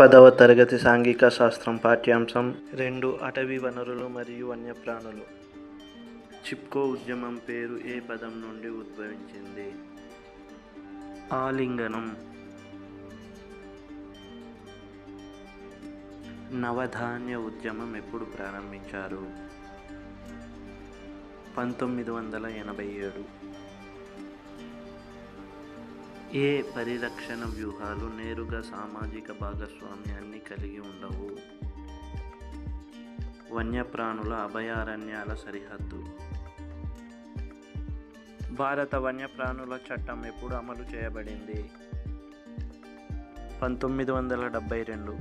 పదవ తరగతి సాంఘిక శాస్త్రం పాఠ్యాంశం రెండు అటవీ వనరులు మరియు వన్యప్రాణులు. చిప్కో ఉద్యమం పేరు ఏ పదం నుండి ఉద్భవించింది? ఆలింగనం. నవధాన్య ఉద్యమం ఎప్పుడు ప్రారంభించారు? పంతొమ్మిది వందల ఎనభై ఏడు. ఏ పరిరక్షణ వ్యూహాలు నేరుగా సామాజిక భాగస్వామ్యాన్ని కలిగి ఉండవు? వన్యప్రాణుల అభయారణ్యాల సరిహద్దు. భారత వన్యప్రాణుల చట్టం ఎప్పుడు అమలు చేయబడింది? పంతొమ్మిది వందల డెబ్బై రెండు.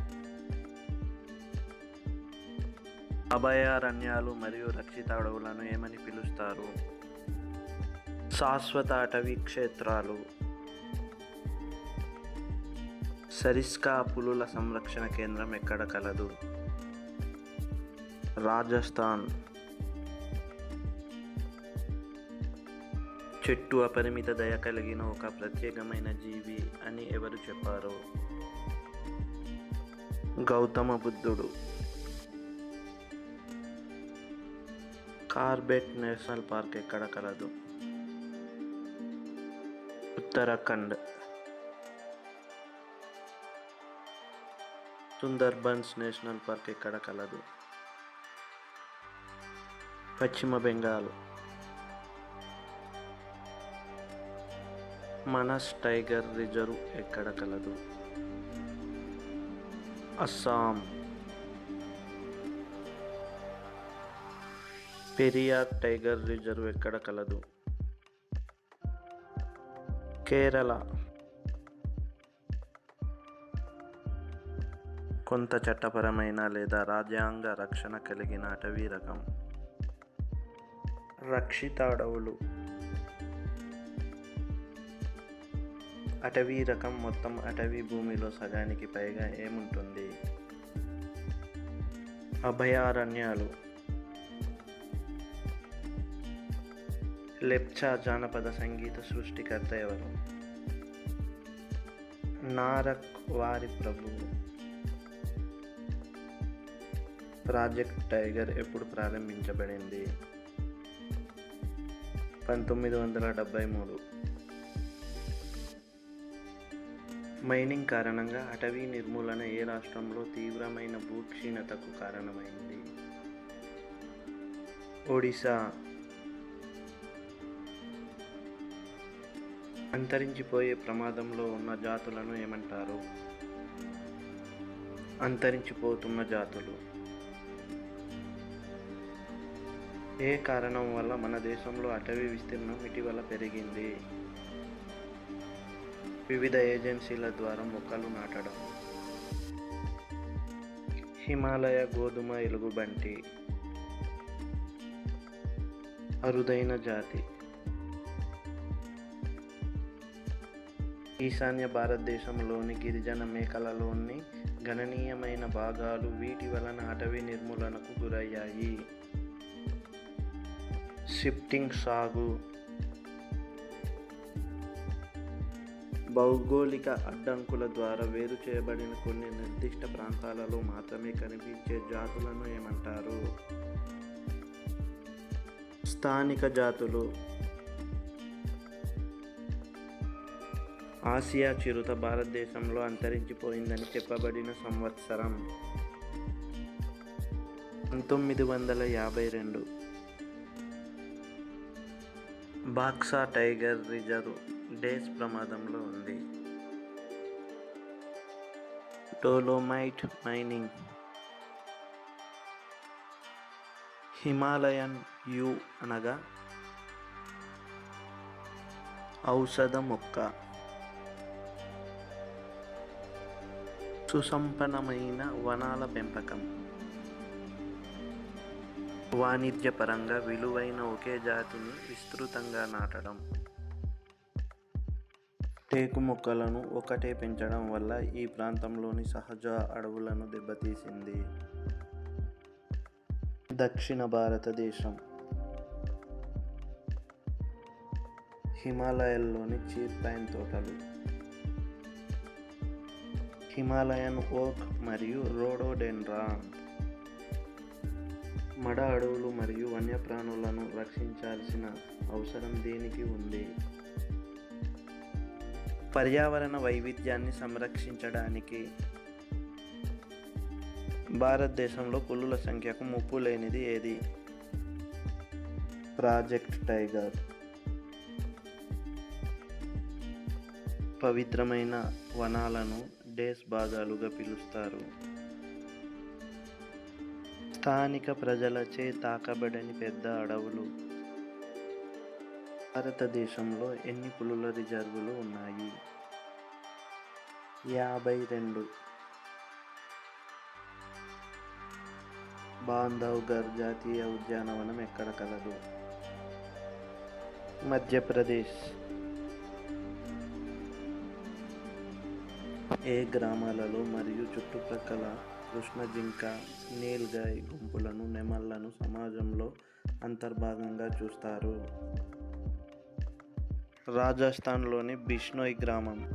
అభయారణ్యాలు మరియు రక్షిత అడవులను ఏమని పిలుస్తారు? శాశ్వత అటవీ క్షేత్రాలు. సరిస్కా పులుల సంరక్షణ కేంద్రం ఎక్కడ కలదు? రాజస్థాన్. చెట్టు అపరిమిత దయ కలిగిన ఒక ప్రత్యేకమైన జీవి అని ఎవరు చెప్పారు? గౌతమ బుద్ధుడు. కార్బెట్ నేషనల్ పార్క్ ఎక్కడ కలదు? ఉత్తరాఖండ్. సుందర్బన్స్ నేషనల్ పార్క్ ఎక్కడ కలదు? పశ్చిమ బెంగాల్. మనస్ టైగర్ రిజర్వ్ ఎక్కడ కలదు? అస్సాం. పెరియార్ టైగర్ రిజర్వ్ ఎక్కడ కలదు? కేరళ. కొంత చట్టపరమైన లేదా రాజ్యాంగ రక్షణ కలిగిన అటవీ రకం. రక్షిత అడవులు అటవీ రకం మొత్తం అటవీ భూమిలో సగానికి పైగా ఏముంటుంది? అభయారణ్యాలు. లెప్చా జానపద సంగీత సృష్టికర్త ఎవరు? నారక్ వారి ప్రభువు ప్రాజెక్ట్ టైగర్ ఎప్పుడు ప్రారంభించబడింది? పంతొమ్మిది వందల డెబ్భై మూడు. మైనింగ్ కారణంగా అటవీ నిర్మూలన ఏ రాష్ట్రంలో తీవ్రమైన భూక్షీణతకు కారణమైంది? ఒడిశా. అంతరించిపోయే ప్రమాదంలో ఉన్న జాతులను ఏమంటారు? అంతరించిపోతున్న జాతులు. ఏ కారణం వల్ల మన దేశంలో అటవీ విస్తీర్ణం ఇటీవల పెరిగింది? వివిధ ఏజెన్సీల ద్వారా మొక్కలు నాటడం. హిమాలయ గోధుమ ఎలుగుబంటి. అరుదైన జాతి. ఈశాన్య భారతదేశంలోని గిరిజన మేకలలోని గణనీయమైన భాగాలు వీటి వలన అటవీ నిర్మూలనకు గురయ్యాయి. షిఫ్టింగ్ సాగు. భౌగోళిక అడ్డంకుల ద్వారా వేరు చేయబడిన కొన్ని నిర్దిష్ట ప్రాంతాలలో మాత్రమే కనిపించే జాతులను ఏమంటారు? స్థానిక జాతులు. ఆసియా చిరుత భారతదేశంలో అంతరించిపోయిందని చెప్పబడిన సంవత్సరం. పంతొమ్మిది వందల యాభై రెండు. బాక్సా టైగర్ రిజర్వ్ డేస్ ప్రమాదంలో ఉంది. Dolomite mining. హిమాలయన్ యూ అనగా ఔషధ మొక్క. సుసంపన్నమైన వనాల పెంపకం. వాణిజ్యపరంగా విలువైన ఒకే జాతిని విస్తృతంగా నాటడం. టేకు మొక్కలను ఒకటే పెంచడం వల్ల ఈ ప్రాంతంలోని సహజ అడవులను దెబ్బతీసింది. దక్షిణ భారతదేశం. హిమాలయాల్లోని చీర్ పైన్ తోటలు. హిమాలయన్ ఓక్ మరియు రోడోడెండ్రాన్. మడ అడవులు మరియు వన్యప్రాణులను రక్షించాల్సిన అవసరం దీనికి ఉంది? పర్యావరణ వైవిధ్యాన్ని సంరక్షించడానికి భారతదేశంలో పులుల సంఖ్యకు ముప్పు లేనిది ఏది? Project tiger. పవిత్రమైన వనాలను డేస్ బాజాలుగా పిలుస్తారు. స్థానిక ప్రజలచే తాకబడని పెద్ద అడవులు. భారతదేశంలో ఎన్ని పులుల రిజర్వులు ఉన్నాయి? యాభై రెండు. బాంధవ్గర్ జాతీయ ఉద్యానవనం ఎక్కడ కలదు? మధ్యప్రదేశ్. ఏ గ్రామాలలో మరియు చుట్టుప్రక్కల కృష్ణ జింక నీల్గాయ్ గుంపులను నెమళ్ళను సమాజంలో అంతర్భాగంగా చూస్తారు. రాజస్థాన్లోని బిష్నోయ్ గ్రామం.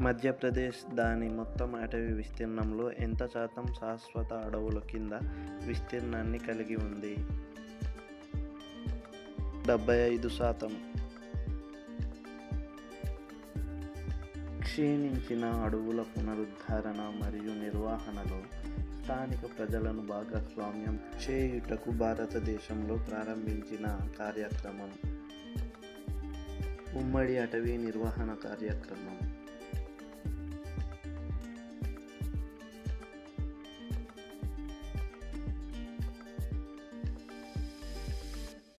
మధ్యప్రదేశ్ దాని మొత్తం అటవీ విస్తీర్ణంలో ఎంత శాతం శాశ్వత అడవుల కింద విస్తీర్ణాన్ని కలిగి ఉంది? డెబ్బై ఐదు శాతం. క్షీణించిన అడవుల పునరుద్ధరణ మరియు నిర్వహణలో స్థానిక ప్రజలను భాగస్వామ్యం చేయుటకు భారతదేశంలో ప్రారంభించిన కార్యక్రమం. ఉమ్మడి అటవీ నిర్వహణ కార్యక్రమం.